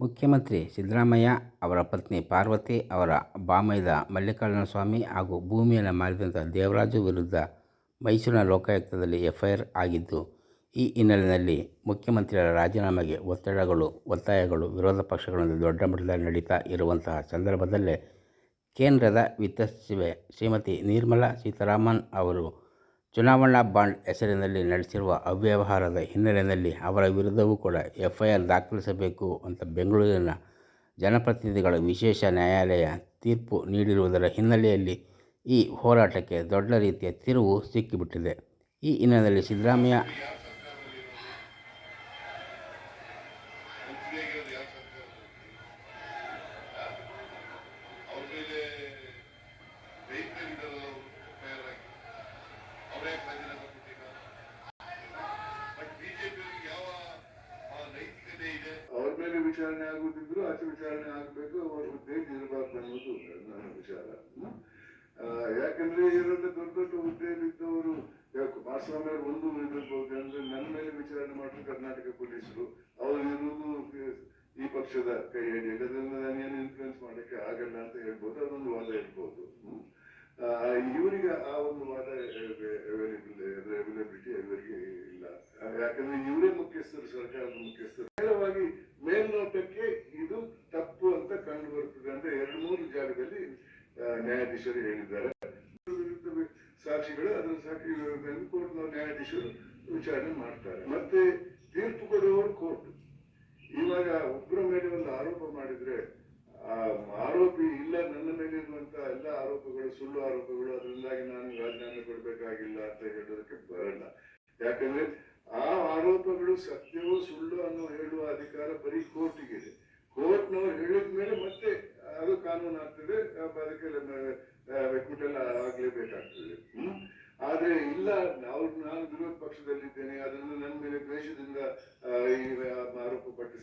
ಮುಖ್ಯಮಂತ್ರಿ ಸಿದ್ದರಾಮಯ್ಯ ಅವರ ಪತ್ನಿ ಪಾರ್ವತಿ ಅವರ ಬಾಮೈದ ಮಲ್ಲಿಕಾರ್ಜುನ ಸ್ವಾಮಿ ಹಾಗೂ ಭೂಮಿಯನ್ನು ಮಾರಿದಂಥ ದೇವರಾಜು ವಿರುದ್ಧ ಮೈಸೂರಿನ ಲೋಕಾಯುಕ್ತದಲ್ಲಿ ಎಫ್ಐಆರ್ ಆಗಿದ್ದು, ಈ ಹಿನ್ನೆಲೆಯಲ್ಲಿ ಮುಖ್ಯಮಂತ್ರಿಗಳ ರಾಜೀನಾಮೆಗೆ ಒತ್ತಡಗಳು, ಒತ್ತಾಯಗಳು ವಿರೋಧ ಪಕ್ಷಗಳಲ್ಲಿ ದೊಡ್ಡ ಮಟ್ಟದಲ್ಲಿ ನಡೀತಾ ಇರುವಂತಹ ಸಂದರ್ಭದಲ್ಲೇ ಕೇಂದ್ರದ ವಿತ್ತ ಸಚಿವೆ ಶ್ರೀಮತಿ ನಿರ್ಮಲಾ ಸೀತಾರಾಮನ್ ಅವರು ಚುನಾವಣಾ ಬಾಂಡ್ ಹೆಸರಿನಲ್ಲಿ ನಡೆಸಿರುವ ಅವ್ಯವಹಾರದ ಹಿನ್ನೆಲೆಯಲ್ಲಿ ಅವರ ವಿರುದ್ಧವೂ ಕೂಡ ಎಫ್ಐಆರ್ ದಾಖಲಿಸಬೇಕು ಅಂತ ಬೆಂಗಳೂರಿನ ಜನಪ್ರತಿನಿಧಿಗಳ ವಿಶೇಷ ನ್ಯಾಯಾಲಯ ತೀರ್ಪು ನೀಡಿರುವುದರ ಹಿನ್ನೆಲೆಯಲ್ಲಿ ಈ ಹೋರಾಟಕ್ಕೆ ದೊಡ್ಡ ರೀತಿಯ ತಿರುವು ಸಿಕ್ಕಿಬಿಟ್ಟಿದೆ. ಈ ಹಿನ್ನೆಲೆಯಲ್ಲಿ ಸಿದ್ದರಾಮಯ್ಯ ಅವ್ರ ಮೇಲೆ ವಿಚಾರಣೆ ಆಗುದಿದ್ರು ಆಚೆ ವಿಚಾರಣೆ ಆಗ್ಬೇಕು, ಅವ್ರ ಹುದ್ದೆ ಇರಬಾರ್ದು ಅನ್ನೋದು ನನ್ನ ವಿಚಾರ. ಯಾಕಂದ್ರೆ ಇರೋದು ದೊಡ್ಡ ದೊಡ್ಡ ಹುದ್ದೆಯಲ್ಲಿದ್ದವರು ಕುಮಾರಸ್ವಾಮಿ ಅವರು ಒಂದು ಇರಬಹುದು ಅಂದ್ರೆ ನನ್ನ ಮೇಲೆ ವಿಚಾರಣೆ ಮಾಡಿದ್ರು ಕರ್ನಾಟಕ ಪೊಲೀಸರು. ಅವ್ರು ಇರುವುದು ಈ ಪಕ್ಷದ ಕೈ ಹಿಡಿಯಲ್ಲ ಅದನ್ನ ನಾನೇನು ಇನ್ಫ್ಲೂಯೆನ್ಸ್ ಮಾಡಕ್ಕೆ ಆಗಲ್ಲ ಅಂತ ಹೇಳ್ಬೋದು, ಅದೊಂದು ವಾದ ಇರ್ಬೋದು ಇವರಿಗೆ ಆ ಒಂದು ವಾದ ಅವೈಲೇಬಲ್ ಅವೈಲಬಿಲಿಟಿ ಇವರಿಗೆ ಇಲ್ಲ. ಯಾಕಂದ್ರೆ ಇವರೇ ಮುಖ್ಯಸ್ಥರು, ಸರ್ಕಾರದ ಮುಖ್ಯಸ್ಥರು. ನೇರವಾಗಿ ಮೇಲ್ನೋಟಕ್ಕೆ ಇದು ತಪ್ಪು ಅಂತ ಕಂಡು ಬರ್ತದೆ ಅಂತ ಎರಡು ಮೂರು ಜಾಗದಲ್ಲಿ ನ್ಯಾಯಾಧೀಶರು ಹೇಳಿದ್ದಾರೆ. ವಿರುದ್ಧ ಸಾಕ್ಷಿಗಳು ಅದರ ಸಾಕ್ಷಿ ಕೋರ್ಟ್ ನ್ಯಾಯಾಧೀಶರು ವಿಚಾರಣೆ ಮಾಡ್ತಾರೆ. ಮತ್ತೆ ತೀರ್ಪು ಕೊಡುವವರು ಕೋರ್ಟ್. ಇವಾಗ ಒಬ್ಬರ ಮೇಲೆ ಒಂದು ಆರೋಪ ಮಾಡಿದ್ರೆ ಆರೋಪಿ ಇಲ್ಲ ನನ್ನ ಮೇಲೆ ಇರುವಂತ ಎಲ್ಲ ಆರೋಪಗಳು ಸುಳ್ಳು ಆರೋಪಗಳು ಅದರಿಂದಾಗಿ ನಾನು ರಾಜೀನಾಮೆ ಕೊಡ್ಬೇಕಾಗಿಲ್ಲ ಅಂತ ಹೇಳೋದಕ್ಕೆ ಬರಲ್ಲ. ಯಾಕಂದ್ರೆ ಆ ಆರೋಪಗಳು ಸತ್ಯವೋ ಸುಳ್ಳು ಅನ್ನೋ ಹೇಳುವ ಅಧಿಕಾರ ಬರೀ ಕೋರ್ಟಿಗೆ ಇದೆ ಕೋರ್ಟ್ನವ್ರು ಹೇಳಿದ ಮೇಲೆ ಮತ್ತೆ ಅದು ಕಾನೂನು ಆಗ್ತದೆ ಅದಕ್ಕೆ ರೆಕ್ರೂಟಲ್ ಆಗ್ಲೇಬೇಕಾಗ್ತದೆ. ಆದ್ರೆ ಇಲ್ಲ ನಾವು ನಾನು ವಿರೋಧ ಪಕ್ಷದಲ್ಲಿದ್ದೇನೆ ಅದನ್ನು ನನ್ನ ಮೇಲೆ ದ್ವೇಷದಿಂದ ಆ,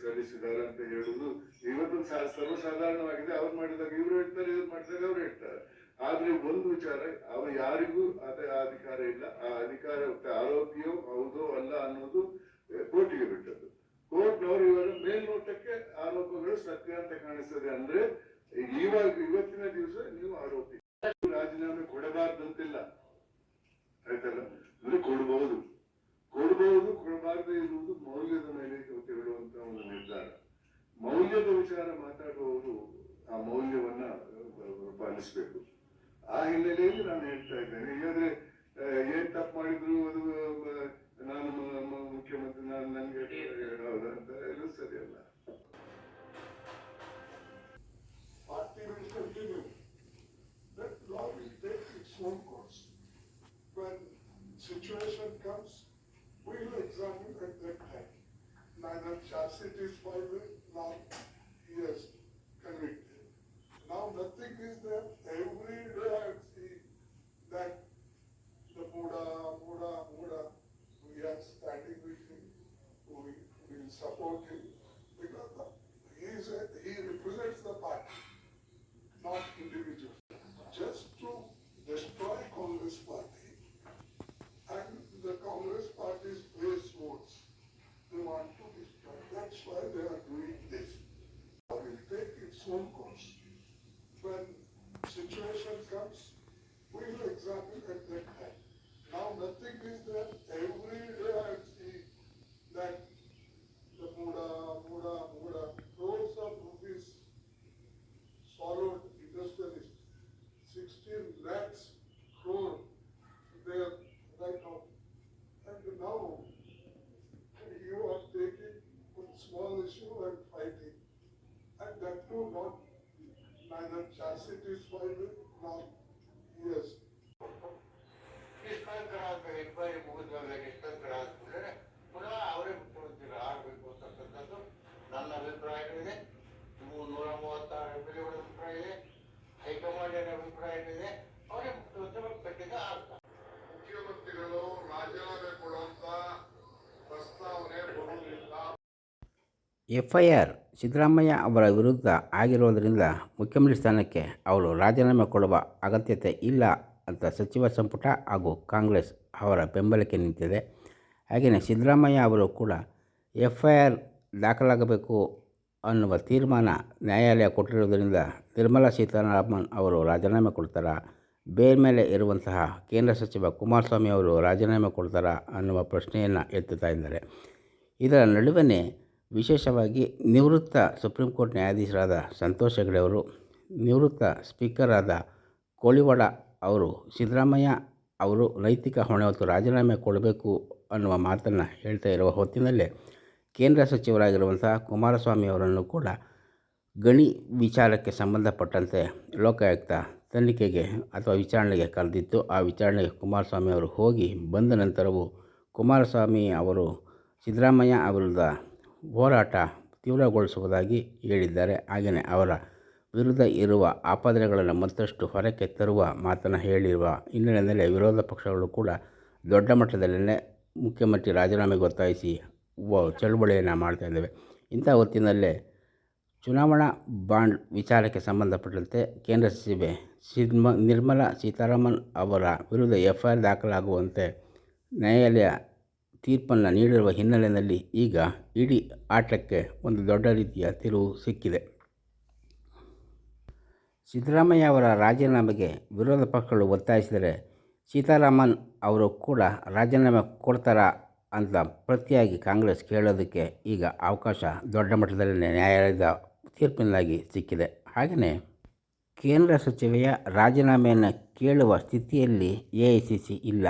ಸಲ್ಲಿಸಿದ್ದಾರೆ ಅಂತ ಹೇಳುದು. ಇವತ್ತು ಸರ್ವಸಾಧಾರಣವಾಗಿದೆ. ಅವ್ರು ಮಾಡಿದಾಗ ಇವ್ರು ಹೇಳ್ತಾರೆ, ಇವ್ರು ಮಾಡಿದಾಗ ಅವ್ರು ಹೇಳ್ತಾರೆ. ಆದ್ರೆ ಒಂದು ವಿಚಾರ, ಅವ್ರು ಯಾರಿಗೂ ಅದೇ ಆ ಅಧಿಕಾರ ಇಲ್ಲ. ಆ ಅಧಿಕಾರ ಆರೋಪಿಯೋ ಹೌದೋ ಅಲ್ಲ ಅನ್ನೋದು ಕೋರ್ಟಿಗೆ ಬಿಟ್ಟದ್ದು. ಕೋರ್ಟ್ನವರು ಇವರ ಮೇಲ್ನೋಟಕ್ಕೆ ಆರೋಪಗಳು ಸತ್ಯ ಅಂತ ಕಾಣಿಸ್ತದೆ ಅಂದ್ರೆ, ಇವಾಗ, ಇವತ್ತಿನ ದಿವಸ ನೀವು ಆರೋಪಿ. ರಾಜೀನಾಮೆ ಕೊಡಬಾರ್ದಂತಿಲ್ಲ ಆಯ್ತಲ್ಲ? ಅಂದ್ರೆ ಕೊಡಬಹುದು ಕೊಡಬಹುದು ಕೊಡಬಾರದೆ ಇರುವುದು ಮೌಲ್ಯದ ಮೇಲೆ ಹೇಳುವಂತ ಒಂದು ನಿರ್ಧಾರ. ಮೌಲ್ಯದ ವಿಚಾರ ಮಾತಾಡುವವರು ಆ ಮೌಲ್ಯವನ್ನ ಪಾಲಿಸಬೇಕು. ಆ ಹಿನ್ನೆಲೆಯಲ್ಲಿ ನಾನು ಹೇಳ್ತಾ ಇದ್ದೇನೆ ಇಲ್ಲಾಂದ್ರೆ comes, we will examine at that time. Now nothing is there. Every ಇದೆ ಅವರೇ ಮುಖ್ಯಮಂತ್ರಿಗಳು ಖಂಡಿತ ಆಗ್ತಾರೆ ಮುಖ್ಯಮಂತ್ರಿಗಳು ರಾಜೀನಾಮೆ ಕೊಡುವಂತ ಪ್ರಸ್ತಾವನೆ ಬರುವುದಿಲ್ಲ. ಎಫ್ಐಆರ್ ಸಿದ್ದರಾಮಯ್ಯ ಅವರ ವಿರುದ್ಧ ಆಗಿರೋದರಿಂದ ಮುಖ್ಯಮಂತ್ರಿ ಸ್ಥಾನಕ್ಕೆ ಅವರು ರಾಜೀನಾಮೆ ಕೊಡುವ ಅಗತ್ಯತೆ ಇಲ್ಲ ಅಂತ ಸಚಿವ ಸಂಪುಟ ಹಾಗೂ ಕಾಂಗ್ರೆಸ್ ಅವರ ಬೆಂಬಲಕ್ಕೆ ನಿಂತಿದೆ. ಹಾಗೆಯೇ ಸಿದ್ದರಾಮಯ್ಯ ಅವರು ಕೂಡ ಎಫ್ ಐ ಆರ್ ದಾಖಲಾಗಬೇಕು ಅನ್ನುವ ತೀರ್ಮಾನ ನ್ಯಾಯಾಲಯ ಕೊಟ್ಟಿರುವುದರಿಂದ ನಿರ್ಮಲಾ ಸೀತಾರಾಮನ್ ಅವರು ರಾಜೀನಾಮೆ ಕೊಡ್ತಾರಾ? ಬೇರ್ಮೇಲೆ ಇರುವಂತಹ ಕೇಂದ್ರ ಸಚಿವ ಕುಮಾರಸ್ವಾಮಿ ಅವರು ರಾಜೀನಾಮೆ ಕೊಡ್ತಾರಾ ಅನ್ನುವ ಪ್ರಶ್ನೆಯನ್ನು ಎತ್ತುತ್ತಾ ಇದ್ದಾರೆ. ಇದರ ನಡುವೆ ವಿಶೇಷವಾಗಿ ನಿವೃತ್ತ ಸುಪ್ರೀಂ ಕೋರ್ಟ್ ನ್ಯಾಯಾಧೀಶರಾದ ಸಂತೋಷ್ ಹೆಗಡೆ ಅವರು, ನಿವೃತ್ತ ಸ್ಪೀಕರ್ ಆದ ಕೋಳಿವಾಡ ಅವರು, ಸಿದ್ದರಾಮಯ್ಯ ಅವರು ನೈತಿಕ ಹೊಣೆ ಹೊತ್ತು ರಾಜೀನಾಮೆ ಕೊಡಬೇಕು ಅನ್ನುವ ಮಾತನ್ನು ಹೇಳ್ತಾ ಇರುವ ಹೊತ್ತಿನಲ್ಲೇ ಕೇಂದ್ರ ಸಚಿವರಾಗಿರುವಂತಹ ಕುಮಾರಸ್ವಾಮಿ ಅವರನ್ನು ಕೂಡ ಗಣಿ ವಿಚಾರಕ್ಕೆ ಸಂಬಂಧಪಟ್ಟಂತೆ ಲೋಕಾಯುಕ್ತ ತನಿಖೆಗೆ ಅಥವಾ ವಿಚಾರಣೆಗೆ ಕರೆದಿತ್ತು. ಆ ವಿಚಾರಣೆಗೆ ಕುಮಾರಸ್ವಾಮಿ ಅವರು ಹೋಗಿ ಬಂದ ನಂತರವೂ ಕುಮಾರಸ್ವಾಮಿ ಅವರು ಸಿದ್ದರಾಮಯ್ಯ ವಿರುದ್ಧ ಹೋರಾಟ ತೀವ್ರಗೊಳಿಸುವುದಾಗಿ ಹೇಳಿದ್ದಾರೆ. ಹಾಗೆಯೇ ಅವರ ವಿರುದ್ಧ ಇರುವ ಆಪಾದನೆಗಳನ್ನು ಮತ್ತಷ್ಟು ಹೊರಕ್ಕೆ ತರುವ ಮಾತನ್ನು ಹೇಳಿರುವ ಹಿನ್ನೆಲೆಯಲ್ಲಿ ವಿರೋಧ ಪಕ್ಷಗಳು ಕೂಡ ದೊಡ್ಡ ಮಟ್ಟದಲ್ಲೇ ಮುಖ್ಯಮಂತ್ರಿ ರಾಜೀನಾಮೆಗೆ ಒತ್ತಾಯಿಸಿ ಚಳುವಳಿಯನ್ನು ಮಾಡ್ತಾ ಇದ್ದೇವೆ. ಇಂಥ ಹೊತ್ತಿನಲ್ಲೇ ಚುನಾವಣಾ ಬಾಂಡ್ ವಿಚಾರಕ್ಕೆ ಸಂಬಂಧಪಟ್ಟಂತೆ ಕೇಂದ್ರ ಸಚಿವೆ ಸಿದ್ಮ, ನಿರ್ಮಲಾ ಸೀತಾರಾಮನ್ ಅವರ ವಿರುದ್ಧ ಎಫ್ ಐ ಆರ್ ದಾಖಲಾಗುವಂತೆ ನ್ಯಾಯಾಲಯ ತೀರ್ಪನ್ನು ನೀಡಿರುವ ಹಿನ್ನೆಲೆಯಲ್ಲಿ ಈಗ ಇಡೀ ಆಟಕ್ಕೆ ಒಂದು ದೊಡ್ಡ ರೀತಿಯ ತಿರುವು ಸಿಕ್ಕಿದೆ. ಸಿದ್ದರಾಮಯ್ಯ ಅವರ ರಾಜೀನಾಮೆಗೆ ವಿರೋಧ ಪಕ್ಷಗಳು ಒತ್ತಾಯಿಸಿದರೆ ಸೀತಾರಾಮನ್ ಅವರು ಕೂಡ ರಾಜೀನಾಮೆ ಕೊಡ್ತಾರಾ ಅಂತ ಪ್ರತಿಯಾಗಿ ಕಾಂಗ್ರೆಸ್ ಕೇಳೋದಕ್ಕೆ ಈಗ ಅವಕಾಶ ದೊಡ್ಡ ಮಟ್ಟದಲ್ಲಿ ನ್ಯಾಯಾಲಯದ ತೀರ್ಪಿನಾಗಿ ಸಿಕ್ಕಿದೆ. ಹಾಗೆಯೇ ಕೇಂದ್ರ ಸಚಿವೆಯ ರಾಜೀನಾಮೆಯನ್ನು ಕೇಳುವ ಸ್ಥಿತಿಯಲ್ಲಿ ಎ ಐ ಸಿ ಸಿ ಇಲ್ಲ.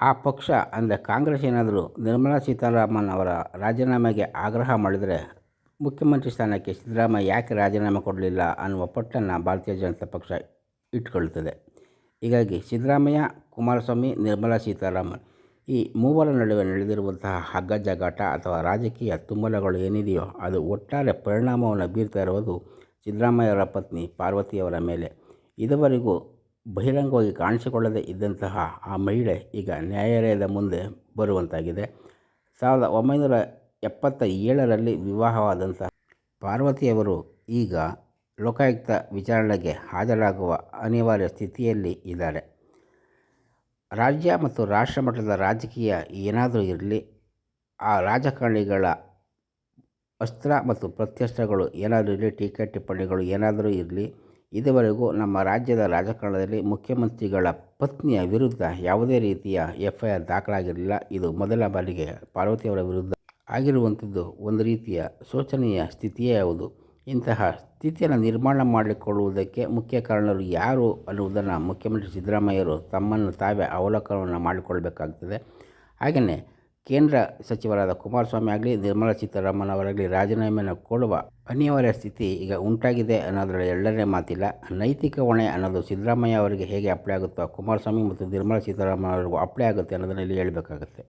ಆ ಪಕ್ಷ ಅಂದರೆ ಕಾಂಗ್ರೆಸ್ ಏನಾದರೂ ನಿರ್ಮಲಾ ಸೀತಾರಾಮನ್ ಅವರ ರಾಜೀನಾಮೆಗೆ ಆಗ್ರಹ ಮಾಡಿದರೆ ಮುಖ್ಯಮಂತ್ರಿ ಸ್ಥಾನಕ್ಕೆ ಸಿದ್ದರಾಮಯ್ಯ ಯಾಕೆ ರಾಜೀನಾಮೆ ಕೊಡಲಿಲ್ಲ ಅನ್ನುವ ಪಟ್ಟನ್ನು ಭಾರತೀಯ ಜನತಾ ಪಕ್ಷ ಇಟ್ಕೊಳ್ತದೆ. ಹೀಗಾಗಿ ಸಿದ್ದರಾಮಯ್ಯ, ಕುಮಾರಸ್ವಾಮಿ, ನಿರ್ಮಲಾ ಸೀತಾರಾಮನ್ ಈ ಮೂವರ ನಡುವೆ ನಡೆದಿರುವಂತಹ ಹಗ್ಗ ಜಗಾಟ ಅಥವಾ ರಾಜಕೀಯ ತುಂಬಲಗಳು ಏನಿದೆಯೋ ಅದು ಒಟ್ಟಾರೆ ಪರಿಣಾಮವನ್ನು ಬೀರ್ತಾ ಇರುವುದು ಸಿದ್ದರಾಮಯ್ಯವರ ಪತ್ನಿ ಪಾರ್ವತಿಯವರ ಮೇಲೆ. ಇದುವರೆಗೂ ಬಹಿರಂಗವಾಗಿ ಕಾಣಿಸಿಕೊಳ್ಳದೇ ಇದ್ದಂತಹ ಆ ಮಹಿಳೆ ಈಗ ನ್ಯಾಯಾಲಯದ ಮುಂದೆ ಬರುವಂತಾಗಿದೆ. ಸಾವಿರದ ಒಂಬೈನೂರ ಎಪ್ಪತ್ತ ಏಳರಲ್ಲಿ ವಿವಾಹವಾದಂತಹ ಪಾರ್ವತಿಯವರು ಈಗ ಲೋಕಾಯುಕ್ತ ವಿಚಾರಣೆಗೆ ಹಾಜರಾಗುವ ಅನಿವಾರ್ಯ ಸ್ಥಿತಿಯಲ್ಲಿ ಇದ್ದಾರೆ. ರಾಜ್ಯ ಮತ್ತು ರಾಷ್ಟ್ರ ಮಟ್ಟದ ರಾಜಕೀಯ ಏನಾದರೂ ಇರಲಿ, ಆ ರಾಜಕಾರಣಿಗಳ ಅಸ್ತ್ರ ಮತ್ತು ಪ್ರತ್ಯಸ್ತ್ರಗಳು ಏನಾದರೂ ಇರಲಿ ಟೀಕೆ ಟಿಪ್ಪಣಿಗಳು ಏನಾದರೂ ಇರಲಿ, ಇದುವರೆಗೂ ನಮ್ಮ ರಾಜ್ಯದ ರಾಜಕಾರಣದಲ್ಲಿ ಮುಖ್ಯಮಂತ್ರಿಗಳ ಪತ್ನಿಯ ವಿರುದ್ಧ ಯಾವುದೇ ರೀತಿಯ ಎಫ್ ಐ ಆರ್ ದಾಖಲಾಗಿರಲಿಲ್ಲ. ಇದು ಮೊದಲ ಬಾರಿಗೆ ಪಾರ್ವತಿಯವರ ವಿರುದ್ಧ ಆಗಿರುವಂಥದ್ದು ಒಂದು ರೀತಿಯ ಶೋಚನೀಯ ಸ್ಥಿತಿಯೇ ಹೌದು ಇಂತಹ ಸ್ಥಿತಿಯನ್ನು ನಿರ್ಮಾಣ ಮಾಡಿಕೊಳ್ಳುವುದಕ್ಕೆ ಮುಖ್ಯ ಕಾರಣರು ಯಾರು ಅನ್ನುವುದನ್ನು ಮುಖ್ಯಮಂತ್ರಿ ಸಿದ್ದರಾಮಯ್ಯರು ತಮ್ಮನ್ನು ತಾವೇ ಅವಲೋಕನವನ್ನು ಮಾಡಿಕೊಳ್ಬೇಕಾಗ್ತದೆ. ಹಾಗೆಯೇ ಕೇಂದ್ರ ಸಚಿವರಾದ ಕುಮಾರಸ್ವಾಮಿ ಆಗಲಿ, ನಿರ್ಮಲಾ ಸೀತಾರಾಮನ್ ಅವರಾಗಲಿ, ರಾಜೀನಾಮೆಯನ್ನು ಕೊಡುವ ಅನಿವಾರ್ಯ ಸ್ಥಿತಿ ಈಗ ಉಂಟಾಗಿದೆ ಅನ್ನೋದರಲ್ಲಿ ಎರಡನೇ ಮಾತಿಲ್ಲ. ನೈತಿಕ ಹೊಣೆ ಅನ್ನೋದು ಸಿದ್ದರಾಮಯ್ಯ ಅವರಿಗೆ ಹೇಗೆ ಅಪ್ಲೈ ಆಗುತ್ತೋ, ಕುಮಾರಸ್ವಾಮಿ ಮತ್ತು ನಿರ್ಮಲಾ ಸೀತಾರಾಮನ್ ಅವರಿಗೂ ಅಪ್ಲೈ ಆಗುತ್ತೆ ಅನ್ನೋದನ್ನು ಇಲ್ಲಿ ಹೇಳಬೇಕಾಗುತ್ತೆ.